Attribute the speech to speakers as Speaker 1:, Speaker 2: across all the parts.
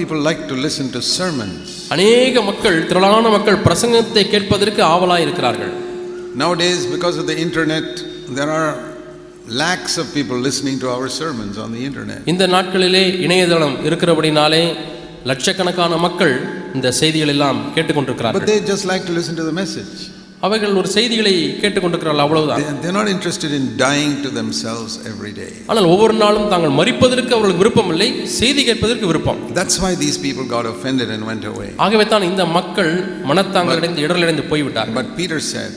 Speaker 1: people like to listen to sermons.
Speaker 2: அநேக மக்கள் திரளான மக்கள் பிரசங்கத்தை கேட்பதற்கு ஆவலாய் இருக்கிறார்கள்
Speaker 1: Nowadays, because of the internet, there are lakhs of people listening to our sermons on the internet.
Speaker 2: இந்த நாட்களிலே இணையதளம் இருக்கிறபடினாலே லட்சக்கணக்கான மக்கள் இந்த செய்திகள் எல்லாம்
Speaker 1: But
Speaker 2: கேட்டுக்கொண்டிருக்கிறார்கள்
Speaker 1: they just like to listen to the message.
Speaker 2: அவர்கள் ஒரு செய்திகளை கேட்டுக்கொண்டிருக்கிறார்கள் அவ்வளவுதான்
Speaker 1: They- They're not interested in dying to themselves every day.
Speaker 2: ஆனால் ஒவ்வொரு நாளும் தாங்கள் மறிப்பதற்கு அவர்களுக்கு விருப்பம் இல்லை செய்தி கேட்பதற்கு விருப்பம்
Speaker 1: That's why these people got offended and went away.
Speaker 2: ஆகவே தான் இந்த மக்கள் மனத்தாங்கடைந்து இடரடைந்து போய்விட்டார்கள்
Speaker 1: But Peter said,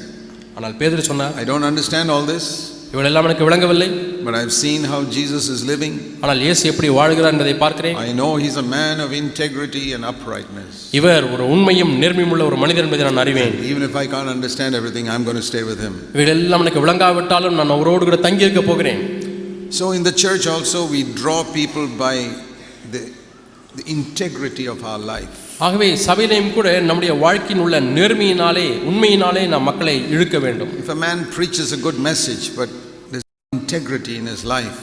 Speaker 2: ஆனால் பேதுரு சொன்னார்
Speaker 1: I don't understand all this,
Speaker 2: இவளெல்லாம் எனக்கு விளங்கவில்லை
Speaker 1: but I've seen how Jesus is living.
Speaker 2: ஆனால் இயேசு எப்படி வாழ்கிறார் என்பதை பார்க்கிறேன்
Speaker 1: I know he's a man of integrity and uprightness.
Speaker 2: இவர் ஒரு உண்மையும் நேர்மையும் உள்ள ஒரு மனிதர் என்பதை நான் அறிவேன்
Speaker 1: Even if I can't understand everything, I'm going to stay with him.
Speaker 2: இவைகளெல்லாம் எனக்கு விளங்காவிட்டாலும் நான் அவரோடு கூட தங்கி இருக்க போகிறேன்
Speaker 1: So in the church also, we draw people by the, the integrity of our life.
Speaker 2: ஆகவே சபையிலையும் கூட நம்முடைய வாழ்க்கையின் உள்ள நேர்மையினாலே உண்மையினாலே நாம் மக்களை இழுக்க வேண்டும்
Speaker 1: If a man preaches a good message, but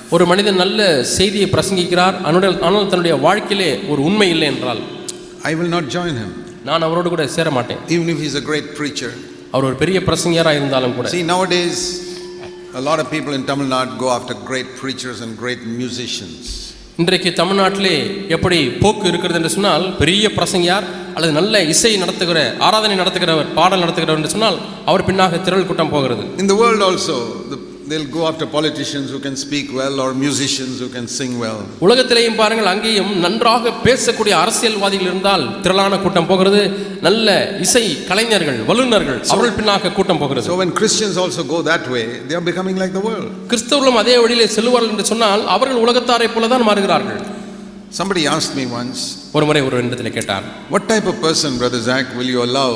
Speaker 2: ஒரு மனிதன் நல்ல செய்தியை பிரசங்கிக்கிறார் ஆனால் தன்னுடைய வாழ்க்கையிலே ஒரு உண்மை இல்லை என்றால்
Speaker 1: I will not join him,
Speaker 2: நான் அவரோடு கூட சேர மாட்டேன்.
Speaker 1: Even if he's a great preacher.
Speaker 2: அவர் ஒரு பெரிய பிரசங்கியராக இருந்தாலும் கூட.
Speaker 1: See, nowadays, a lot of people in Tamil Nadu go after great preachers and great musicians.
Speaker 2: இன்றைக்கு தமிழ்நாட்டிலே எப்படி போக்கு இருக்கிறது என்று சொன்னால் பெரிய பிரசங்கியார் அல்லது நல்ல இசை நடத்துகிற ஆராதனை நடத்துகிறவர் பாடல் நடத்துகிறவர் என்று சொன்னால் அவர் பின்னாக திரள் கூட்டம் போகிறது.
Speaker 1: World also, the, they'll go after politicians who can speak well or musicians who can sing well.
Speaker 2: உலகத்திலேயும் பாருங்கள் அங்கேயும் நன்றாக பேசக்கூடிய அரசியல்வாதிகள் இருந்தால் திரளான கூட்டம் போகிறது நல்ல இசை கலைஞர்கள் வல்லுநர்கள் அவர்கள் பின்னாக கூட்டம் போகிறது
Speaker 1: So when Christians also go that way, they are becoming like the world.
Speaker 2: கிறிஸ்தவர்களும் அதே வழியிலே செல்வார்கள் என்று சொன்னால் அவர்கள் உலகத்தாரை போல தான் மாறுகிறார்கள்
Speaker 1: Somebody asked me once,
Speaker 2: ஒரு முறை ஒரு இடத்துல கேட்டார்
Speaker 1: What type of person, Brother Zach, will you allow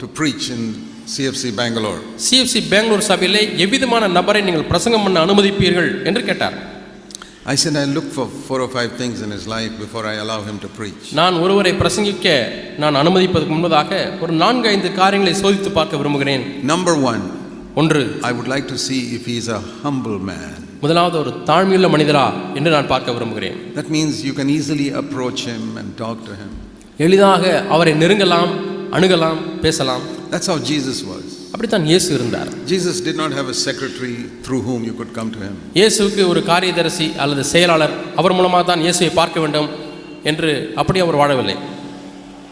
Speaker 1: to preach in CFC Bangalore?
Speaker 2: CFC Bangalore சபையிலே எவ்விதமான நபரை நீங்கள் பிரசங்கம் பண்ண அனுமதிப்பீர்கள் என்று கேட்டார்
Speaker 1: I said, I look for four or five things in his life before I allow him to preach.
Speaker 2: நான் ஒருவரை பிரசங்கிக்க நான் அனுமதிப்பதற்கு முன்பதாக ஒரு நான்கு ஐந்து காரியங்களை சோதித்து பார்க்க விரும்புகிறேன்
Speaker 1: Number one,
Speaker 2: ஒன்று
Speaker 1: I would like to see if he is a humble man.
Speaker 2: முதலாவது ஒரு தாழ்மையுள்ள மனிதரா என்று நான் பார்க்க விரும்புகிறேன்
Speaker 1: That means you can easily approach him and talk to him.
Speaker 2: எளிதாக அவரை நெருங்கலாம் அணுகலாம் பேசலாம்
Speaker 1: That's how Jesus was.
Speaker 2: அப்படித்தான் இயேசு இருந்தார்
Speaker 1: Jesus did not have a secretary through whom you could come to him.
Speaker 2: இயேசுவுக்கு ஒரு காரியதரிசி அல்லது செயலாளர் அவர் மூலமாக தான் இயேசுவை பார்க்க வேண்டும் என்று அப்படி அவர் வாழவில்லை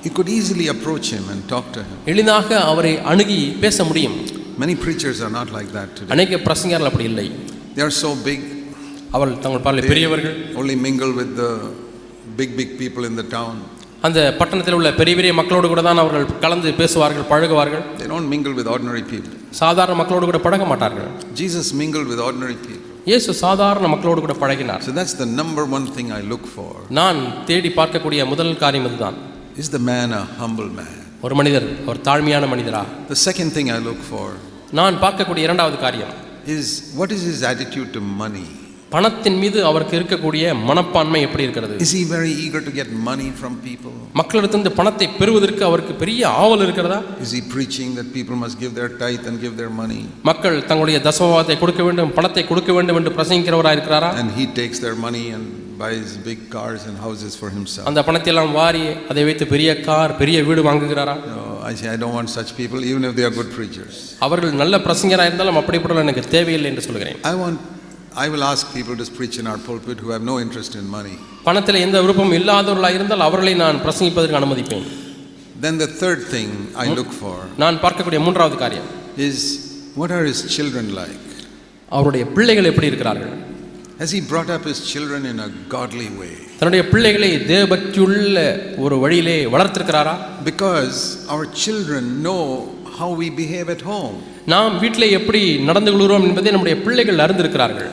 Speaker 1: You could easily approach him and talk to him.
Speaker 2: எளிதாக அவரை அணுகி பேச முடியும்
Speaker 1: Many preachers are not like that today.
Speaker 2: அநேக பிரசங்கர்கள் அப்படி இல்லை
Speaker 1: They are so big,
Speaker 2: அவள் தங்கள் பார்வையில் பெரியவர்கள்
Speaker 1: only mingle with the big, big people in the town.
Speaker 2: அந்த பட்டணத்தில் உள்ள பெரிய பெரிய மக்களோடு கூட தான் அவர்கள் கலந்து பேசுவார்கள் பழகுவார்கள்
Speaker 1: They don't mingle with ordinary people.
Speaker 2: சாதாரண மக்களோடு கூட பழக மாட்டார்கள்
Speaker 1: Jesus mingled with ordinary people.
Speaker 2: இயேசு சாதாரண மக்களோடு கூட பழகினார்
Speaker 1: So that's the number one thing I look for.
Speaker 2: நான் தேடி பார்க்கக்கூடிய முதல் காரியம் இதுதான்
Speaker 1: Is the man a humble man?
Speaker 2: ஒரு மனிதர் ஒரு தாழ்மையான மனிதரா
Speaker 1: The second thing I look for
Speaker 2: நான் பார்க்கக்கூடிய இரண்டாவது காரியம்
Speaker 1: is what is his attitude to money?
Speaker 2: பணத்தின் மீது அவருக்கு இருக்கக்கூடிய மனப்பான்மை எப்படி இருக்கிறது
Speaker 1: Is he very eager to get money from people?
Speaker 2: மக்களிடத்திலிருந்து பணத்தை பெறுவதற்கு அவருக்கு பெரிய ஆவல் இருக்கிறதா
Speaker 1: Is he preaching that people must give their tithe and give their money?
Speaker 2: மக்கள் தங்களுடைய தசமபாகத்தை கொடுக்க வேண்டும் பணத்தை கொடுக்க வேண்டும் என்று பிரசங்கிக்கிறவரா இருக்கிறாரா
Speaker 1: And he takes their money and buys big cars and houses for himself.
Speaker 2: அந்த பணத்தை எல்லாம் வாரி அதை வைத்து பெரிய கார் பெரிய வீடு வாங்குகிறாரா
Speaker 1: No, I say I don't want such people, even if they are good preachers.
Speaker 2: அவர்கள் நல்ல பிரசங்கராக இருந்தாலும் அப்படிப்பட்ட எனக்கு தேவையில்லை என்று சொல்கிறேன்
Speaker 1: I want, I will ask people to preach in our pulpit who have no interest in money.
Speaker 2: பணத்தில் எந்த விருப்பம் இல்லாதவர்களாக இருந்தால் அவர்களை நான் பிரசங்கிப்பதற்கு அனுமதிப்பேன்
Speaker 1: Then the third thing I look for
Speaker 2: நான் பார்க்கக்கூடிய மூன்றாவது காரியம்
Speaker 1: is what are his children like?
Speaker 2: அவருடைய பிள்ளைகள் எப்படி இருக்கிறார்கள்
Speaker 1: Has he brought up his children in a godly way?
Speaker 2: தன்னுடைய பிள்ளைகளை தேவபக்தியுள்ள ஒரு வழியிலே வளர்த்திருக்கிறாரா
Speaker 1: Because our children know how we behave at home.
Speaker 2: நாம் வீட்டிலே எப்படி நடந்து கொள்கிறோம் என்பதை நம்முடைய பிள்ளைகள் அறிந்திருக்கிறார்கள்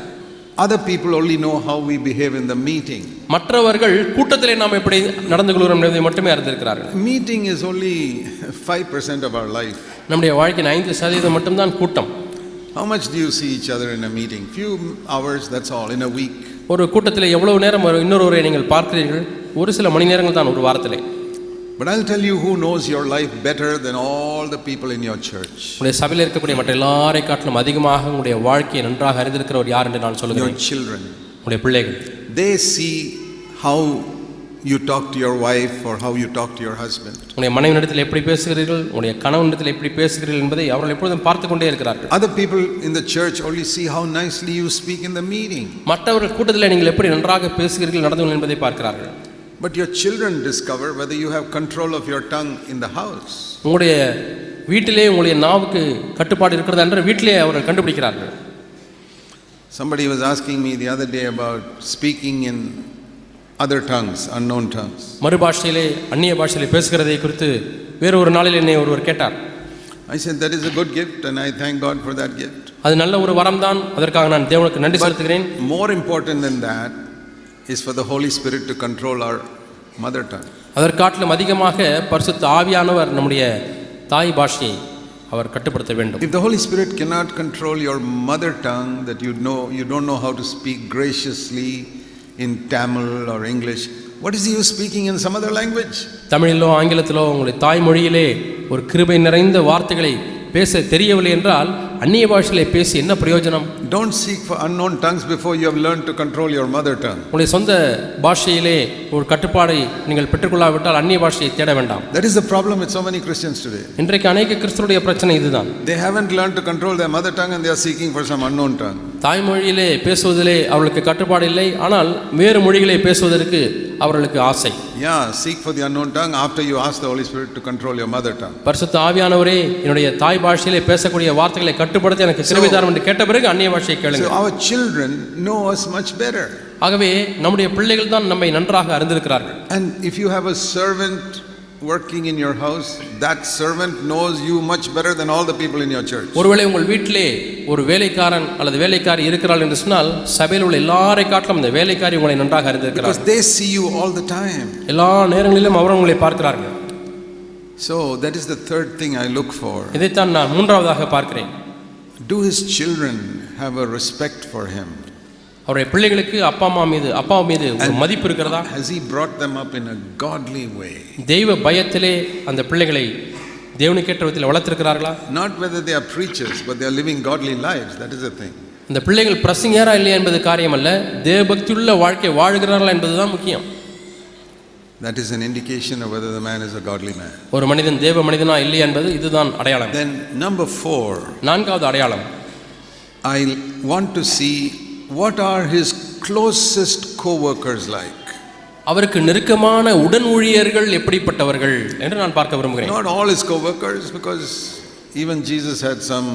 Speaker 1: Other people only know how we behave in the meeting.
Speaker 2: மற்றவர்கள் கூட்டத்திலே நாம் எப்படி நடந்து கொள்கிறோம் என்பதை மட்டுமே அறிந்திருக்கிறார்கள்
Speaker 1: Meeting is only 5% of our life.
Speaker 2: நம்முடைய வாழ்க்கையின் ஐந்து சதவீதம் மட்டும்தான் கூட்டம்
Speaker 1: How much do you see each other in a meeting? Few hours, that's all, in a week.
Speaker 2: ஒரு கூட்டத்தில் எவ்வளவு நேரம் ஒரு இன்னொருவரை நீங்கள் பார்க்கிறீர்கள் ஒரு சில மணி நேரங்கள் தான் ஒரு வாரத்திலே
Speaker 1: But I'll tell you who knows your life better than all the people in your church.
Speaker 2: உங்களுடைய சபையில் இருக்கக்கூடிய மற்ற எல்லாரை காட்டிலும் அதிகமாக உங்களுடைய வாழ்க்கையை நன்றாக அறிந்திருக்கிறவர் யார் என்று நான்
Speaker 1: Your
Speaker 2: சொல்லுகிறேன்
Speaker 1: children.
Speaker 2: உங்களுடைய பிள்ளைகள்
Speaker 1: They see how you talk to your wife or how you talk to your husband.
Speaker 2: உங்களுடைய மனைவியிடத்தில் எப்படி பேசுகிறீர்கள் உங்களுடைய கணவனிடத்தில் எப்படி பேசுகிறீர்கள் என்பதை அவர்கள் எப்பொழுதும் பார்த்து கொண்டே இருக்கிறார்கள்
Speaker 1: Other people in the church only see how nicely you speak in the meeting.
Speaker 2: மற்றவர்கள் கூட்டத்தில் நீங்கள் எப்படி நன்றாக பேசுகிறீர்கள் நடந்து கொள்ளுங்கள் என்பதை பார்க்கிறார்கள்
Speaker 1: But your children discover whether you have control of your tongue in the house.
Speaker 2: உங்களுடைய வீட்டிலே உங்களுடைய நாவுக்கு கட்டுப்பாடு இருக்கிறதா என்று வீட்டிலே அவர்கள் கண்டுபிடிக்கிறார்கள்
Speaker 1: Somebody was asking me the other day about speaking in other tongues, unknown tongues.
Speaker 2: மறுபாஷையிலே அந்நிய பாஷையிலே பேசுகிறதை குறித்து வேறு ஒரு நாளில் என்னை ஒருவர் கேட்டார்
Speaker 1: I said, That is a good gift, and I thank God for that gift.
Speaker 2: அது நல்ல ஒரு வரம் தான் அதற்காக நான் தேவனுக்கு நன்றி செலுத்துகிறேன்
Speaker 1: More important than that is for the Holy Spirit to control our mother tongue.
Speaker 2: அதற்காட்டிலும் அதிகமாக பரிசுத்த ஆவியானவர் நம்முடைய தாய் பாஷையை அவர் கட்டுப்படுத்த வேண்டும்
Speaker 1: If the Holy Spirit cannot control your mother tongue, that you know you don't know how to speak graciously in Tamil or English, what is he speaking in some other language?
Speaker 2: தமிழிலோ ஆங்கிலத்திலோ உங்களுடைய தாய்மொழியிலே ஒரு கிருபை நிறைந்த வார்த்தைகளை பேச தெரியவில்லை என்றால் அந்நிய பாஷையிலே பேசி என்ன பிரயோஜனம்
Speaker 1: Don't seek for unknown tongues before you have learned to control your mother tongue.
Speaker 2: உங்களுடைய சொந்த பாஷையிலே ஒரு கட்டுப்பாடை நீங்கள் பெற்றுக்கொள்ளாவிட்டால் அந்நிய பாஷையை தேட வேண்டாம்
Speaker 1: That is the problem with so many Christians today.
Speaker 2: இன்றைக்கு அநேக கிறிஸ்தருடைய பிரச்சனை இதுதான்
Speaker 1: They haven't learned to control their mother tongue and they are seeking for some unknown tongue.
Speaker 2: தாய்மொழியிலே பேசுவதிலே அவர்களுக்கு கட்டுப்பாடு இல்லை ஆனால் வேறு மொழிகளை பேசுவதற்கு அவர்களுக்கு ஆசை
Speaker 1: Yeah, seek for the unknown tongue after you ask the Holy Spirit to control your mother tongue.
Speaker 2: பரிசுத்த ஆவியானவரே என்னுடைய தாய் பாஷையிலே பேசக்கூடிய வார்த்தைகளை கட்டுப்படுத்த எனக்கு கிருபைதாரம் என்று கேட்ட பிறகு அந்நிய பாஷையை கேளுங்க
Speaker 1: our children know us much better.
Speaker 2: ஆகவே நம்முடைய பிள்ளைகள் தான் நம்மை நன்றாக அறிந்திருக்கிறார்கள்
Speaker 1: And if you have a servant working in your house, that servant knows you much better than all the people in your church.
Speaker 2: ஒருவேளை உங்கள் வீட்டிலே ஒரு வேலைக்காரன் அல்லது வேலைக்காரி இருக்கிறாள் என்று சொன்னால் சபையில் உள்ள எல்லாரை காட்டிலும் அந்த வேலைக்காரி உங்களை நன்றாக
Speaker 1: Because
Speaker 2: அறிந்திருக்கிறார்
Speaker 1: they see you all the time.
Speaker 2: எல்லா நேரங்களிலும் அவர் உங்களை பார்க்கிறார்கள்
Speaker 1: So that is the third thing I look for.
Speaker 2: இதைத்தான் நான் மூன்றாவதாக பார்க்கிறேன்
Speaker 1: Do his children have a respect for him?
Speaker 2: அவருடைய பிள்ளைகளுக்கு அப்பா அம்மா மீது அப்பா மீது ஒரு மதிப்பு இருக்கிறதா
Speaker 1: Has he brought them up in a godly way?
Speaker 2: தெய்வ பயத்திலே அந்த பிள்ளைகளை தேவனுக்கேற்ற விதத்தில் வளர்த்திருக்கிறார்களா
Speaker 1: Not whether they are preachers, but they are living godly lives. That is the thing.
Speaker 2: அந்த பிள்ளைகள் பிரசங்கியாரா இல்லையா என்பது காரியம் அல்ல தேவபக்தியுள்ள வாழ்க்கை வாழுகிறார்களா என்பதுதான் முக்கியம்
Speaker 1: That is an indication of whether the man is a godly man.
Speaker 2: ஒரு மனிதன் தேவ மனிதனா இல்லையா என்பது இதுதான் அடையாளம்
Speaker 1: Then, number four,
Speaker 2: நான்காவது அடையாளம்
Speaker 1: I want to see what are his closest co workers like.
Speaker 2: அவருக்கு நெருக்கமான உடன் ஊழியர்கள் எப்படிப்பட்டவர்கள் என்று நான் பார்க்க விரும்புகிறேன்
Speaker 1: Not all his co workers, because even Jesus had some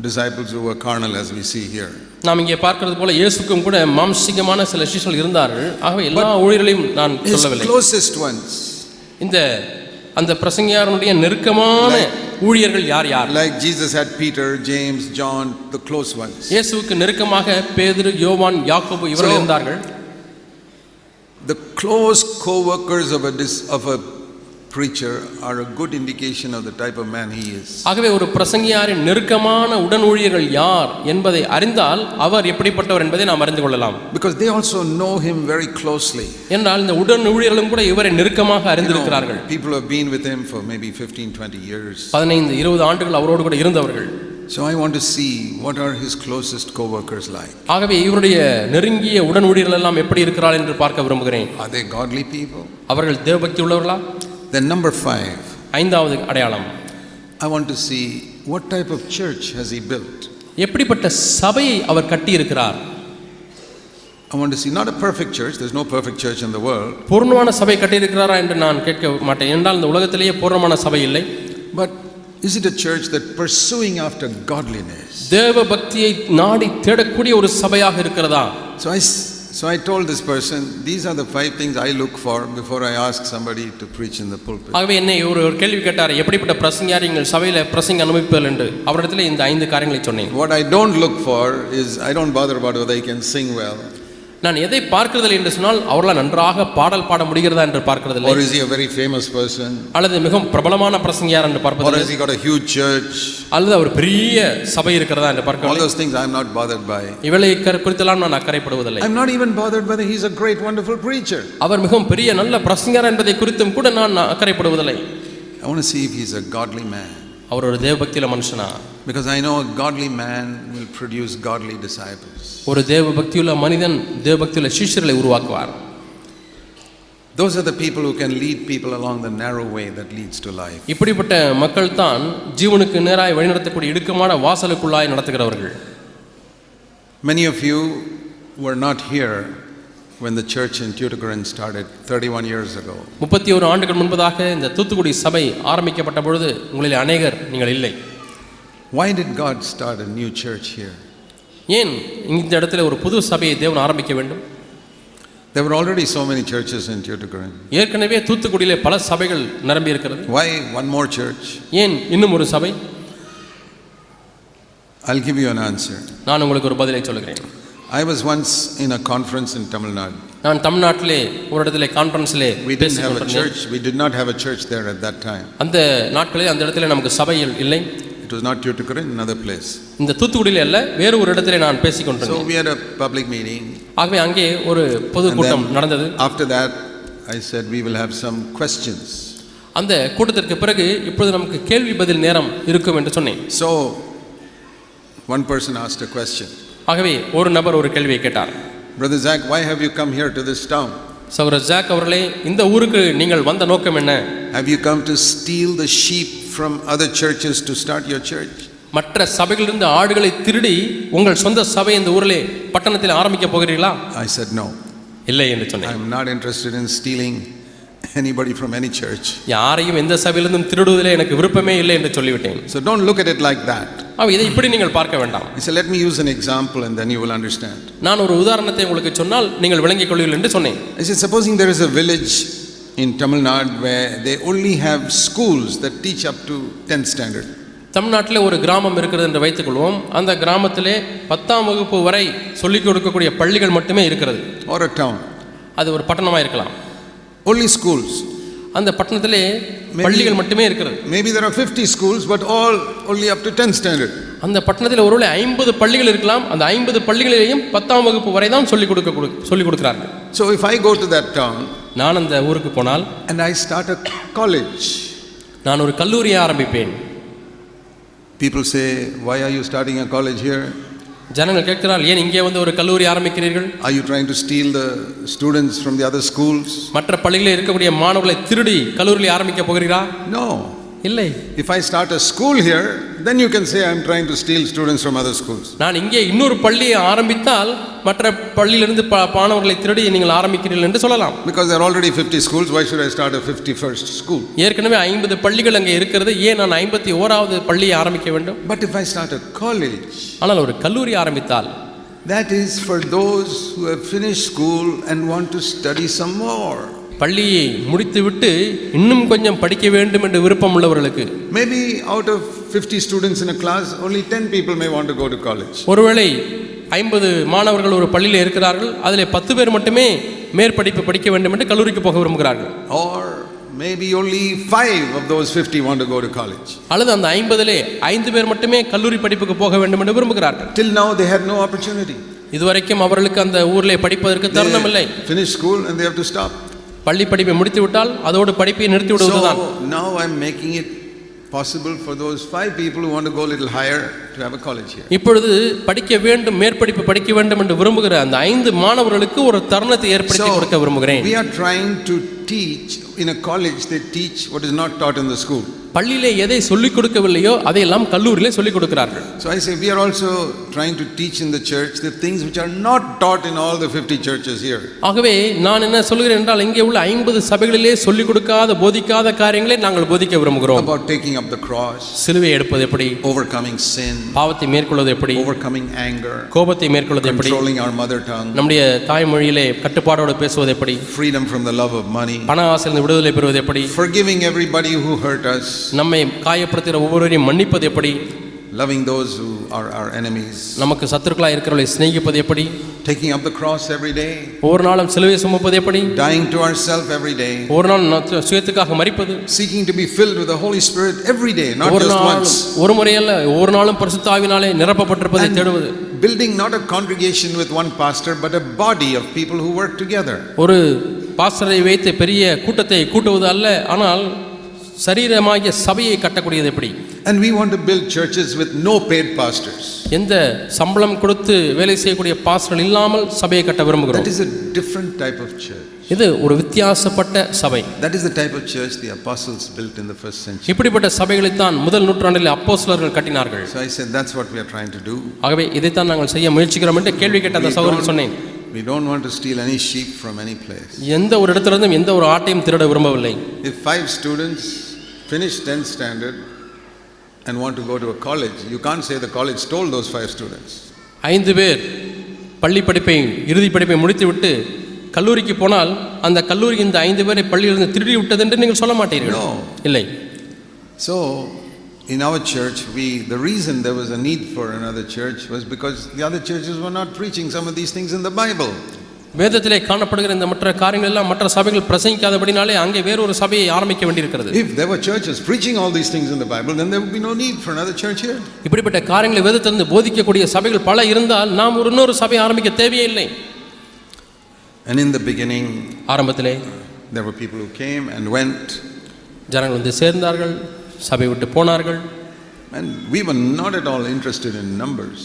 Speaker 1: disciples who were carnal, as we see here.
Speaker 2: நாம் இங்கே பார்க்கிறது போல இயேசுக்கும் கூட மாம்சிகமான சில சிஷ்யர்கள் இருந்தார்கள் ஆகவே எல்லா ஊழியர்களையும் நான் சொல்லவில்லை
Speaker 1: closest ones,
Speaker 2: இந்த அந்த பிரசங்கியாரனுடைய நெருக்கமான ஊழியர்கள் யார் யார்
Speaker 1: like Jesus had Peter, James, John, the close ones.
Speaker 2: இயேசுவுக்கு நெருக்கமாக பேதுரு யோவான் யாக்கோபு இவர்கள் இருந்தார்கள்
Speaker 1: The close co workers of a, of a preacher are a good indication of the type of man he is.
Speaker 2: ஆகவே ஒரு பிரசங்கியாரின் நெருக்கமான உடன் ஊழியர்கள் யார் என்பதை அறிந்தால் அவர் எப்படிப்பட்டவர் என்பதை நாம் அறிந்து கொள்ளலாம்
Speaker 1: Because they also know him very closely.
Speaker 2: என்றால் இந்த உடன் ஊழியர்களும் கூட இவரை நெருக்கமாக
Speaker 1: You know,
Speaker 2: அறிந்திருக்கிறார்கள்
Speaker 1: people have been with him for maybe 15, 20 years.
Speaker 2: பதினைந்து இருபது ஆண்டுகள் அவரோடு கூட இருந்தவர்கள்
Speaker 1: So I want to see what are his closest co workers like.
Speaker 2: ஆகவே இவருடைய நெருங்கிய உடன் ஊழியர்கள் எல்லாம் எப்படி இருக்கிறாள் என்று பார்க்க விரும்புகிறேன்
Speaker 1: Are they godly people?
Speaker 2: அவர்கள் தேவபக்தி உள்ளவர்களா
Speaker 1: Then, number five,
Speaker 2: ஐந்தாவது அடையாளம்
Speaker 1: I want to see what type of church has he built.
Speaker 2: எப்படிப்பட்ட சபையை அவர் கட்டியிருக்கிறார்
Speaker 1: I want to see not a perfect church, there's no perfect church in the world,
Speaker 2: பூர்ணமான சபை கட்டியிருக்கிறாரா என்று நான் கேட்க மாட்டேன் என்றால் இந்த உலகத்திலேயே பூர்ணமான சபை இல்லை
Speaker 1: but is it a church that pursuing after godliness?
Speaker 2: தேவ பக்தியை நாடி தேடக்கூடிய ஒரு சபையாக இருக்கிறதா
Speaker 1: So I, s- so I told this person, these are the five things I look for before I ask somebody to preach in the pulpit.
Speaker 2: ஆகவே என்னை ஒரு ஒரு கேள்வி கேட்டார் எப்படிப்பட்ட பிரசங்கியார் எங்கள் சபையில் பிரசங்க அனுபவிப்பீர்கள் என்று அவரிடத்தில் இந்த ஐந்து காரியங்களை சொன்னேன்
Speaker 1: What I don't look for is, I don't bother about whether he can sing well,
Speaker 2: நான் எதை பார்க்கிறதில்லை என்று சொன்னால் அவர்களால் நன்றாக பாடல் பாட முடிகிறதா என்று பார்க்கிறதில்லை
Speaker 1: or is he a very famous person,
Speaker 2: அல்லது மிகவும் பிரபலமான பிரசங்கியார் என்று
Speaker 1: or
Speaker 2: பார்ப்பதில்லை
Speaker 1: has he got a huge church.
Speaker 2: அல்லது அவர் பெரிய சபை இருக்கிறதா என்று
Speaker 1: All
Speaker 2: பார்க்கவில்லை
Speaker 1: those things I'm not bothered by.
Speaker 2: இவளை குறித்தெல்லாம் நான் அக்கறைப்படுவதில்லை
Speaker 1: I'm not even bothered whether he's a great, wonderful preacher.
Speaker 2: அவர் மிகவும் பெரிய நல்ல பிரசங்கியார் என்பதை குறித்தும் கூட நான் அக்கறைப்படுவதில்லை
Speaker 1: I want to see if he's a godly man.
Speaker 2: அவர் ஒரு தேவபக்தியில மனுஷனா
Speaker 1: Because I know a godly man will produce godly disciples.
Speaker 2: ஒரு தேவ பக்தியுள்ள மனிதன் தேவ பக்தியுள்ள சிஷ்யர்களை உருவாக்குவார்
Speaker 1: Those are the people who can lead people along the narrow way that leads to life.
Speaker 2: இப்படிப்பட்ட மக்கள் தான் ஜீவனுக்கு நேராய் வழிநடத்தக்கூடிய இடுக்கமான வாசலுக்குள்ளாய் நடத்துகிறவர்கள்
Speaker 1: Many of you were not here when the church in Tuticorin started 31 years ago.
Speaker 2: முப்பத்தி ஒரு ஆண்டுகள் முன்பதாக இந்த தூத்துக்குடி சபை ஆரம்பிக்கப்பட்ட பொழுது உங்களில் அநேகர் நீங்கள் இல்லை
Speaker 1: Why did God start a new church here?
Speaker 2: ஏன் இந்த இடத்துல ஒரு புது சபையை தேவன் ஆரம்பிக்க வேண்டும்
Speaker 1: There were already so many churches in Tuticorin.
Speaker 2: ஏற்கனவே தூத்துக்குடியிலே பல சபைகள் நிரம்பி இருக்கிறது
Speaker 1: Why one more church?
Speaker 2: ஏன் இன்னும் ஒரு சபை
Speaker 1: I'll give you an answer.
Speaker 2: நான் உங்களுக்கு ஒரு பதிலை சொல்லுகிறேன்
Speaker 1: I was once in a conference in Tamil Nadu.
Speaker 2: நான் தமிழ்நாட்டிலே ஒரு இடத்துல கான்ஃபரன்ஸிலே
Speaker 1: We didn't
Speaker 2: basic
Speaker 1: have a
Speaker 2: கொண்டிருந்தேன்.
Speaker 1: church. We did not have a church there at that time.
Speaker 2: அந்த நாட்களில் அந்த இடத்துல நமக்கு சபையில் இல்லை
Speaker 1: It was not Tuticorin, another place.
Speaker 2: இந்த தூத்துக்குடியில அல்ல வேறு ஒரு இடத்துல நான் பேசிக்
Speaker 1: So
Speaker 2: கொண்டிருந்தேன்
Speaker 1: we had a public meeting.
Speaker 2: ஆகவே அங்கே ஒரு பொது
Speaker 1: And
Speaker 2: கூட்டம்
Speaker 1: then
Speaker 2: நடந்தது
Speaker 1: after that, I said we will have some questions.
Speaker 2: அந்த கூட்டத்திற்கு பிறகு இப்பொழுது நமக்கு கேள்வி பதில் நேரம் இருக்கும் என்று சொன்னேன்
Speaker 1: So one person asked a question.
Speaker 2: ஆகவே ஒரு நபர் ஒரு கேள்வியை கேட்டார்
Speaker 1: Brother Zach, why have you come here to this town?
Speaker 2: சகோதரர் ஜாக் அவர்களே இந்த ஊருக்கு நீங்கள் வந்த நோக்கம் என்ன
Speaker 1: Have you come to steal the sheep from other churches to start your church?
Speaker 2: மற்ற சபைகளிலிருந்து ஆடுகளை திருடி உங்கள் சொந்த சபை இந்த ஊரிலே பட்டணத்தில் ஆரம்பிக்க போகிறீர்களா
Speaker 1: I said, No.
Speaker 2: இல்லை என்று சொன்னேன்
Speaker 1: I'm not interested in stealing anybody from any church.
Speaker 2: யாரையும் எந்த சபையிலிருந்தும் திருடுவதிலே எனக்கு விருப்பமே இல்லை என்று சொல்லிவிட்டேன்
Speaker 1: So don't look at it like that.
Speaker 2: அவ இதை இப்படி நீங்கள் பார்க்க வேண்டாம்
Speaker 1: He said, Let me use an example and then you will understand.
Speaker 2: நான் ஒரு உதாரணத்தை உங்களுக்கு சொன்னால் நீங்கள் விளங்கிக் கொள்வீர்கள் என்று சொன்னேன்
Speaker 1: I said, Supposing there is a village in Tamil Nadu where they only have schools that teach up to 10th standard.
Speaker 2: தமிழ்நாட்டில் ஒரு கிராமம் இருக்கிறது என்று வைத்துக்கொள்வோம் அந்த கிராமத்திலே பத்தாம் வகுப்பு வரை சொல்லிக் கொடுக்கக்கூடிய பள்ளிகள் மட்டுமே இருக்கிறது
Speaker 1: or a town.
Speaker 2: அது ஒரு பட்டணமாக இருக்கலாம்
Speaker 1: Only schools.
Speaker 2: அந்த பட்டணத்திலே பள்ளிகள் மட்டுமே இருக்கிறது
Speaker 1: Maybe there are 50 schools, but all only up to 10th standard.
Speaker 2: அந்த பட்டணத்தில் ஒருவேளை ஐம்பது பள்ளிகள் இருக்கலாம் அந்த ஐம்பது பள்ளிகளிலேயும் பத்தாம் வகுப்பு வரை தான் சொல்லிக் கொடுக்க கொடு- சொல்லிக் கொடுக்கிறார்கள்
Speaker 1: So if I go to that town
Speaker 2: நான் அந்த ஊருக்கு போனால்
Speaker 1: and I start a college,
Speaker 2: நான் ஒரு கல்லூரியை ஆரம்பிப்பேன்
Speaker 1: people say, Why are you starting a college here?
Speaker 2: ஜனங்கள் கேட்கிறார்கள் ஏன் இங்கே வந்து ஒரு கல்லூரி ஆரம்பிக்கிறீர்கள்
Speaker 1: Are you trying to steal the students from the other schools?
Speaker 2: மற்ற பள்ளிகளில் இருக்கக்கூடிய மாணவர்களை திருடி கல்லூரியை ஆரம்பிக்க போகிறீரா
Speaker 1: No.
Speaker 2: இல்லை
Speaker 1: If I start a school here, then you can say I'm trying to steal students from other schools.
Speaker 2: நான் இங்கே இன்னொரு பள்ளியை ஆரம்பித்தால் மற்ற பள்ளியிலிருந்து ப மாணவர்களை திருடி நீங்கள் ஆரம்பிக்கிறீர்கள் என்று சொல்லலாம்
Speaker 1: Because there are already 50 schools, why should I start a 51st school?
Speaker 2: ஏற்கனவே ஐம்பது பள்ளிகள் அங்கே இருக்கிறது ஏன் நான் ஐம்பத்தி ஓராவது பள்ளியை ஆரம்பிக்க வேண்டும்
Speaker 1: But if I start a college,
Speaker 2: ஆனால் ஒரு கல்லூரி ஆரம்பித்தால்
Speaker 1: that is for those who have finished school and want to study some more.
Speaker 2: பள்ளியை முடித்துவிட்டு இன்னும் கொஞ்சம் படிக்க வேண்டும் என்று விருப்பம் உள்ளவர்களுக்கு
Speaker 1: Maybe out of 50 students in a class, only 10 people may want to go to college.
Speaker 2: ஒருவேளை ஐம்பது மாணவர்கள் ஒரு பள்ளியில் இருக்கிறார்கள் அதில் பத்து பேர் மட்டுமே மேற்படிப்பு படிக்க வேண்டும் என்று கல்லூரிக்கு போக விரும்புகிறார்கள்
Speaker 1: Or maybe only 5 of those 50 want to go to college.
Speaker 2: அல்லது அந்த ஐம்பதிலே ஐந்து பேர் மட்டுமே கல்லூரி படிப்புக்கு போக வேண்டும் என்று விரும்புகிறார்கள்
Speaker 1: Till now, they had no opportunity.
Speaker 2: இதுவரைக்கும் அவர்களுக்கு அந்த ஊரிலே படிப்பதற்கு தருணம் இல்லை
Speaker 1: finish school and they have to stop.
Speaker 2: பள்ளி படிப்பை முடித்து விட்டால் அதோடு படிப்பை நிறுத்தி விடுவதுதான்
Speaker 1: So now I'm making it possible for those five people who want to go a little higher to have a college here.
Speaker 2: இப்பொழுது படிக்க வேண்டும் மேற்படிப்பு படிக்க வேண்டும் என்று விரும்புகிற அந்த ஐந்து மாணவர்களுக்கு ஒரு தருணத்தை ஏற்படுத்தி கொடுக்க விரும்புகிறேன்
Speaker 1: we are trying to teach in a college they teach what is not taught in the school.
Speaker 2: பள்ளியிலே எதை சொல்லிக் கொடுக்கவில்லையோ அதையெல்லாம் கல்லூரியிலே சொல்லிக் கொடுக்கிறார்கள்
Speaker 1: So I say we are also trying to teach in the church the things which are not taught in all the 50 churches here.
Speaker 2: ஆகவே நான் என்ன சொல்கிறேன் என்றால் இங்கே உள்ள ஐம்பது சபைகளிலே சொல்லிக் கொடுக்காத போதிக்காத காரியங்களை நாங்கள் போதிக்க விரும்புகிறோம்
Speaker 1: About taking up the cross,
Speaker 2: சிலுவை எடுப்பது எப்படி
Speaker 1: overcoming sin,
Speaker 2: பாவத்தை மேற்கொள்வது எப்படி
Speaker 1: overcoming anger,
Speaker 2: கோபத்தை மேற்கொள்வது எப்படி
Speaker 1: controlling our mother tongue,
Speaker 2: நம்முடைய தாய்மொழியிலே கட்டுப்பாடோடு பேசுவது எப்படி
Speaker 1: freedom from the love of money,
Speaker 2: பண ஆசையிலிருந்து விடுதலை பெறுவது எப்படி
Speaker 1: forgiving everybody who hurt us,
Speaker 2: நம்மை காயப்படுத்துகிற ஒவ்வொருவரையும் மன்னிப்பது எப்படி
Speaker 1: loving those who are our enemies,
Speaker 2: நமக்கு சத்துருக்களாக இருக்கிறவர்களை சிநேகிப்பது எப்படி
Speaker 1: taking up the cross every day,
Speaker 2: ஒவ்வொரு நாளும் சிலுவை சுமப்பது எப்படி
Speaker 1: dying to ourselves every day,
Speaker 2: ஒரு நாள் சுயத்துக்காக மறிப்பது
Speaker 1: seeking to be filled with the Holy Spirit every day, not
Speaker 2: ஒவ்வொரு
Speaker 1: just
Speaker 2: நாளும்
Speaker 1: once.
Speaker 2: ஒரு முறையல்ல ஒவ்வொரு நாளும் பரிசுத்தாவினாலே நிரப்பப்பட்டிருப்பதை தேடுவது
Speaker 1: Building not a congregation with one pastor, but a body of people who work together.
Speaker 2: ஒரு பாஸ்டரை வைத்து பெரிய கூட்டத்தை கூட்டுவது அல்ல ஆனால் சரீரமாகிய சபையை கட்டக்கூடியது எப்படி
Speaker 1: And we want to build churches with no paid pastors.
Speaker 2: எந்த சம்பளம் கொடுத்து வேலை செய்யக்கூடிய பாஸ்டர்கள் இல்லாமல் சபையை கட்ட
Speaker 1: That
Speaker 2: விரும்புகிறோம்
Speaker 1: is a different type of church.
Speaker 2: இது ஒரு வித்தியாசப்பட்ட சபை
Speaker 1: That is the type of church the apostles built in the first century.
Speaker 2: இப்படிப்பட்ட சபைகளைத்தான் முதல் நூற்றாண்டில் அப்போஸ்தலர்கள் கட்டினார்கள்
Speaker 1: So I said, that's what we are trying to do.
Speaker 2: ஆகவே இதைத்தான் நாங்கள் செய்ய முயற்சிக்கிறோம் என்று கேள்வி கேட்ட அந்த சகோதரன் சொன்னேன்
Speaker 1: we don't want to steal any sheep from any place.
Speaker 2: எந்த ஒரு இடத்திலிருந்தும் எந்த ஒரு ஆட்டையும் திருட விரும்பவில்லை
Speaker 1: If five students finish 10th standard and want to go to a college, you can't say the college stole those five students.
Speaker 2: ஐந்து பேர் பள்ளி படிப்பை இறுதி படிப்பை முடித்துவிட்டு கல்லூரிக்கு போனால் அந்த கல்லூரி இந்த ஐந்து பேரை பள்ளியிலிருந்து திருடி விட்டது என்று நீங்கள் சொல்ல மாட்டீர்கள்
Speaker 1: No.
Speaker 2: இல்லை
Speaker 1: So, in our church, we, the reason there was a need for another church was because the other churches were not preaching some of these things in the Bible.
Speaker 2: வேதத்திலே காணப்படுகிற இந்த மற்ற காரியங்கள் எல்லாம் மற்ற சபைகள் பிரசங்கிக்காதபடினாலே அங்கே வேறொரு சபையை ஆரம்பிக்க வேண்டியிருக்கிறது.
Speaker 1: If there were churches preaching all these things in the Bible, then there would be no need for another church here.
Speaker 2: இப்படிப்பட்ட காரியங்களை வேதத்திலிருந்து போதிக்கக்கூடிய சபைகள் பல இருந்தால் நாம் ஒரு இன்னொரு சபையை ஆரம்பிக்க தேவையே இல்லை
Speaker 1: And in the beginning,
Speaker 2: ஆரம்பத்திலே
Speaker 1: there were people who came and went,
Speaker 2: ஜனங்கள் வந்து சேர்ந்தார்கள் சபை விட்டு போனார்கள்.
Speaker 1: And we were not at all interested in numbers.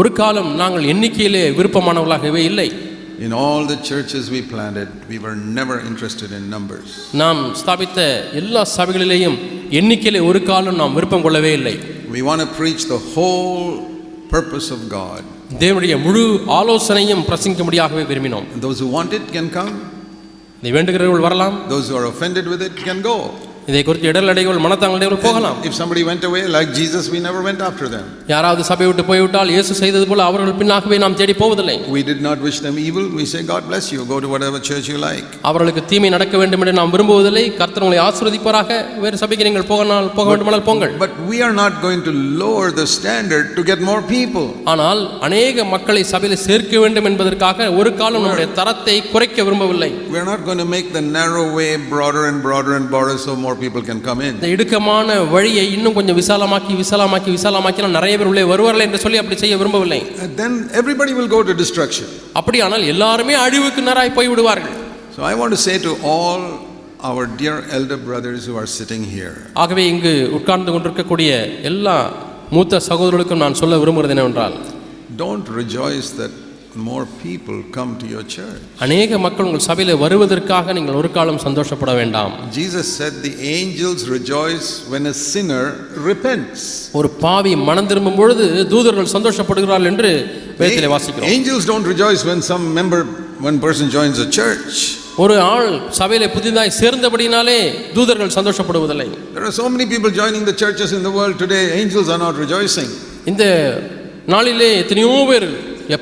Speaker 2: ஒரு காலம் நாங்கள் எண்ணிக்கையிலே விருப்பமானவர்களாகவே இல்லை.
Speaker 1: In all the churches we planted, we were never interested in numbers.
Speaker 2: நாம் ஸ்தாபித்த எல்லா சபைகளிலேயும் எண்ணிக்கையிலே ஒரு காலம் நாம் விருப்பம் கொள்ளவே இல்லை
Speaker 1: We want to preach the whole purpose of God.
Speaker 2: தேவனுடைய முழு ஆலோசனையும் பிரசங்கிக்கும்படியாகவே விரும்பினோம்
Speaker 1: And those who want it can come,
Speaker 2: இதை வேண்டுகிறவர்கள் வரலாம்
Speaker 1: those who are offended with it can go.
Speaker 2: இதை குறித்து இடரடைகள் மனத்தாங்களுடையவர்கள் போகலாம்
Speaker 1: If somebody went away like Jesus, we never went after them.
Speaker 2: யாராவது சபை விட்டு போய்விட்டால் இயேசு செய்தது போல அவர்கள் பின்னாகவே நாம் தேடி போவதில்லை
Speaker 1: We did not wish them evil. We say, God bless you. Go to whatever church you like.
Speaker 2: அவர்களுக்கு தீமை நடக்க வேண்டும் என்று நாம் விரும்புவதில்லை கர்த்தர் உங்களை ஆசீர்வதிப்பாராக வேறு சபைக்கு நீங்கள் போகனால் போக வேண்டுமானால் போங்கள்
Speaker 1: But we are not going to lower the standard to get more people.
Speaker 2: ஆனால் அநேக மக்களை சபையில் சேர்க்க வேண்டும் என்பதற்காக ஒரு காலம் நம்முடைய தரத்தை குறைக்க விரும்பவில்லை
Speaker 1: We are not going to make the narrow way broader and broader and broader so more people can come in.
Speaker 2: இந்த இடுக்கமான வழியை இன்னும் கொஞ்சம் விசாலமாக்கி விசாலமாக்கி விசாலமாக்கினால் நிறைய பேர் உள்ளே வருவார்கள் என்று சொல்லி அப்படி செய்ய விரும்பவில்லை
Speaker 1: And then everybody will go to destruction.
Speaker 2: அப்படியானால் எல்லாருமே அழிவுக்கு நேராய் போய் விடுவார்கள்
Speaker 1: So I want to say to all our dear elder brothers who are sitting here,
Speaker 2: ஆகவே இங்கு உட்கார்ந்து கொண்டிருக்கக்கூடிய எல்லா மூத்த சகோதரர்களுக்கும் நான் சொல்ல விரும்புகிறது என்னவென்றால்
Speaker 1: don't rejoice that more people come to your church.
Speaker 2: அநேக மக்கள் உங்கள் சபையில் வருவதற்காக நீங்கள் ஒரு காலம் சந்தோஷப்பட வேண்டாம்
Speaker 1: Jesus said the angels rejoice when a sinner repents.
Speaker 2: ஒரு பாவி மனம் திரும்பும் பொழுது தூதர்கள் சந்தோஷப்படுகிறார்கள் என்று வேதத்திலே வாசிக்கிறோம்
Speaker 1: Angels don't rejoice when some member, one person joins a church.
Speaker 2: ஒரு ஆள் சபையிலே புதிதாய் சேர்ந்தபடினாலே தூதர்கள் சந்தோஷப்படுவதில்லை
Speaker 1: There are so many people joining the churches in the world today, angels are not rejoicing.
Speaker 2: இந்த நாளிலே எத்தனையோ பேர்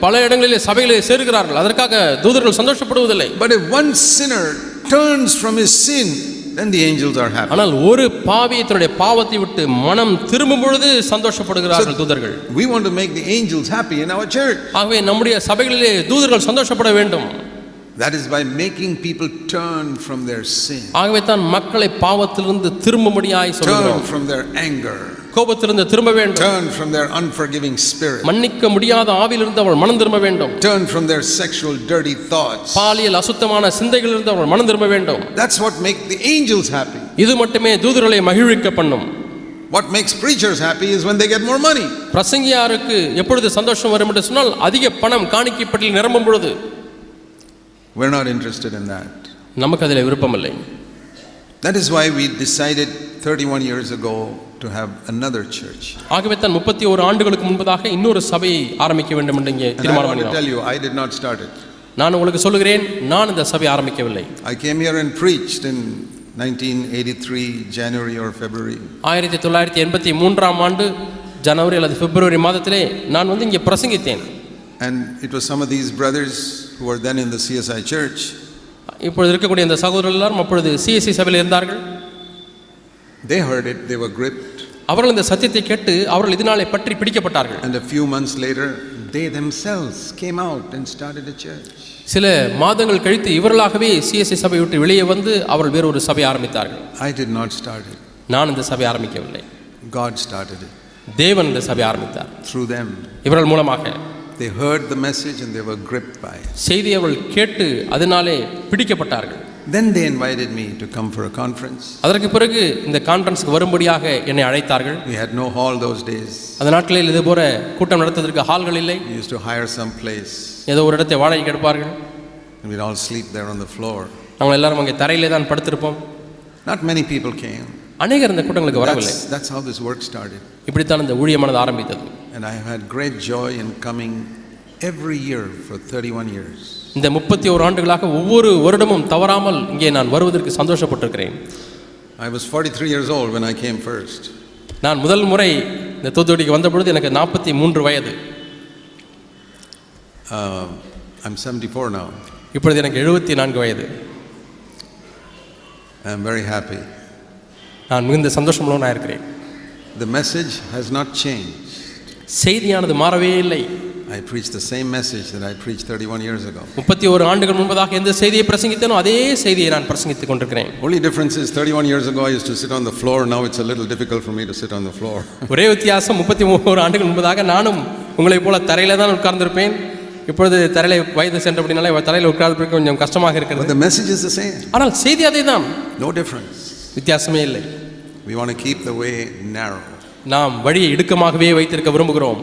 Speaker 2: பல இடங்களிலே சபையிலே சேருகிறார்கள். அதற்காக தூதர்கள் சந்தோஷப்படுவதில்லை.
Speaker 1: If one sinner turns from his sin, then the angels are happy.
Speaker 2: ஆனால் ஒரு பாவி தன்னுடைய பாவத்தை விட்டு மனம் திரும்பும் பொழுது சந்தோஷப்படுகிறார்கள் தூதர்கள்.
Speaker 1: We want to make the angels happy in our church.
Speaker 2: ஆகவே நம்முடைய சபைகளிலே தூதர்கள் சந்தோஷப்பட வேண்டும்.
Speaker 1: That is by making people turn from their sin,
Speaker 2: ஆகவே தான் மக்களை பாவத்திலிருந்து திரும்பும்படியாய்
Speaker 1: turn
Speaker 2: சொல்கிறோம்.
Speaker 1: from their anger,
Speaker 2: கோபத்திலிருந்து திரும்ப வேண்டும்
Speaker 1: turn from their unforgiving spirit,
Speaker 2: மன்னிக்க முடியாத ஆவிலிருந்து அவள் மனம் திரும்ப வேண்டும்
Speaker 1: turn from their sexual dirty thoughts.
Speaker 2: பாலியல் அசுத்தமான சிந்தைகளிலிருந்து அவள் மனம் திரும்ப வேண்டும்
Speaker 1: That's what makes the angels happy.
Speaker 2: இது மட்டுமே தூதர்களை மகிழ்விக்க பண்ணும்
Speaker 1: What makes preachers happy is when they get more money.
Speaker 2: பிரசங்கியாருக்கு எப்பொழுது சந்தோஷம் வரும் என்று சொன்னால் அதிக பணம் காணிக்கைப்பட்டில் நிரம்பும் பொழுது
Speaker 1: We're not interested in that.
Speaker 2: நமக்கு அதில் விருப்பமில்லை
Speaker 1: That is why we decided 31 years ago to have another church.
Speaker 2: ஆகவே தான் முப்பத்தி ஒரு ஆண்டுகளுக்கு முன்பதாக இன்னொரு சபையை ஆரம்பிக்க வேண்டும் என்று இங்கே தீர்மானம் பண்ணினோம்
Speaker 1: tell you, I did not start it.
Speaker 2: நான் உங்களுக்கு சொல்லுகிறேன் நான் இந்த சபை ஆரம்பிக்கவில்லை
Speaker 1: I came here and preached in 1983, January or February.
Speaker 2: ஆயிரத்தி தொள்ளாயிரத்தி எண்பத்தி மூன்றாம் ஆண்டு ஜனவரி அல்லது பிப்ரவரி மாதத்திலே நான் வந்து இங்கே பிரசங்கித்தேன்
Speaker 1: And it was some of these brothers who were then in the CSI church.
Speaker 2: இப்பொழுது இருக்கக்கூடிய இந்த சகோதரர்கள் எல்லாரும் அப்பொழுது சிஎஸ்சி சபையில் இருந்தார்கள்
Speaker 1: They heard it, they were gripped.
Speaker 2: அவர்கள் இந்த சத்தியத்தை கேட்டு அவர்கள் இதனாலே பற்றி பிடிக்கப்பட்டார்கள்
Speaker 1: And a few months later, they themselves came out and started a church.
Speaker 2: சில மாதங்கள் கழித்து இவர்களாகவே சிஎஸ்சி சபை விட்டு வெளியே வந்து அவர்கள் வேறொரு சபை ஆரம்பித்தார்கள்
Speaker 1: I did not start it.
Speaker 2: நான் இந்த சபை ஆரம்பிக்கவில்லை
Speaker 1: God started it
Speaker 2: தேவன் இந்த சபை ஆரம்பித்தார்
Speaker 1: through them.
Speaker 2: இவர்கள் மூலமாக
Speaker 1: They heard the message and they were gripped by it.
Speaker 2: செய்தி அவர்கள் கேட்டு அதனாலே பிடிக்கப்பட்டார்கள்
Speaker 1: Then they invited me to come for a conference.
Speaker 2: அதற்கு பிறகு இந்த கான்ஃபரன்ஸுக்கு வரும்படியாக என்னை அழைத்தார்கள்
Speaker 1: We had no hall those days.
Speaker 2: அந்த நாட்களில் இது போல கூட்டம் நடத்துவதற்கு ஹால்கள் இல்லை
Speaker 1: We used to hire some place.
Speaker 2: ஏதோ ஒரு இடத்தை வாடகை கெடுப்பார்கள்
Speaker 1: And we'd all sleep there on the floor.
Speaker 2: நாங்கள் எல்லாரும் அங்கே தரையிலே தான் படுத்திருப்போம்
Speaker 1: Not many people came.
Speaker 2: அநேகர் இந்த கூட்டங்களுக்கு வரவில்லை
Speaker 1: That's, that's how this work started.
Speaker 2: இப்படித்தான் இந்த ஊழியமானது ஆரம்பித்தது
Speaker 1: And I have had great joy in coming every year for 31 years.
Speaker 2: இந்த முப்பத்தி ஓரு ஆண்டுகளாக ஒவ்வொரு வருடமும் தவறாமல் இங்கே நான் வருவதற்கு சந்தோஷப்பட்டிருக்கிறேன்
Speaker 1: I was 43 years old when I came first.
Speaker 2: நான் முதல் முறை இந்த தூத்துக்குடிக்கு வந்த பொழுது எனக்கு நாற்பத்தி மூன்று வயது
Speaker 1: Uh, I'm 74 now.
Speaker 2: இப்பொழுது எனக்கு எழுபத்தி நான்கு வயது
Speaker 1: I'm very happy.
Speaker 2: நான் மிகுந்த சந்தோஷமுள்ளவனாக இருக்கிறேன்
Speaker 1: The message has not changed.
Speaker 2: செய்தியானது மாறவே இல்லை
Speaker 1: I preach the same message that I preached 31 years ago.
Speaker 2: முப்பத்தி ஓரு ஆண்டுகள் முன்பதாக எந்த செய்தியை பிரசங்கித்தேனோ அதே செய்தியை நான் பிரசங்கித்துக் கொண்டிருக்கிறேன்
Speaker 1: Only difference is 31 years ago I used to sit on the floor, now it's a little difficult for me to sit on the floor.
Speaker 2: ஒரே வித்தியாசம் முப்பத்தி ஓரு ஆண்டுகள் முன்பதாக நானும் உங்களைப் போல தரையில தான் உட்கார்ந்திருப்பேன் இப்பொழுது தரையில வயது சென்றபடினால தரையில் உட்கார்ந்து கொஞ்சம் கஷ்டமாக
Speaker 1: but
Speaker 2: இருக்கிறது
Speaker 1: the message is the same.
Speaker 2: ஆனால் செய்தி அதே தான்
Speaker 1: No difference.
Speaker 2: வித்தியாசமே இல்லை
Speaker 1: We want to keep the way narrow.
Speaker 2: நாம் வழியை இடுக்கமாகவே வைத்திருக்க விரும்புகிறோம்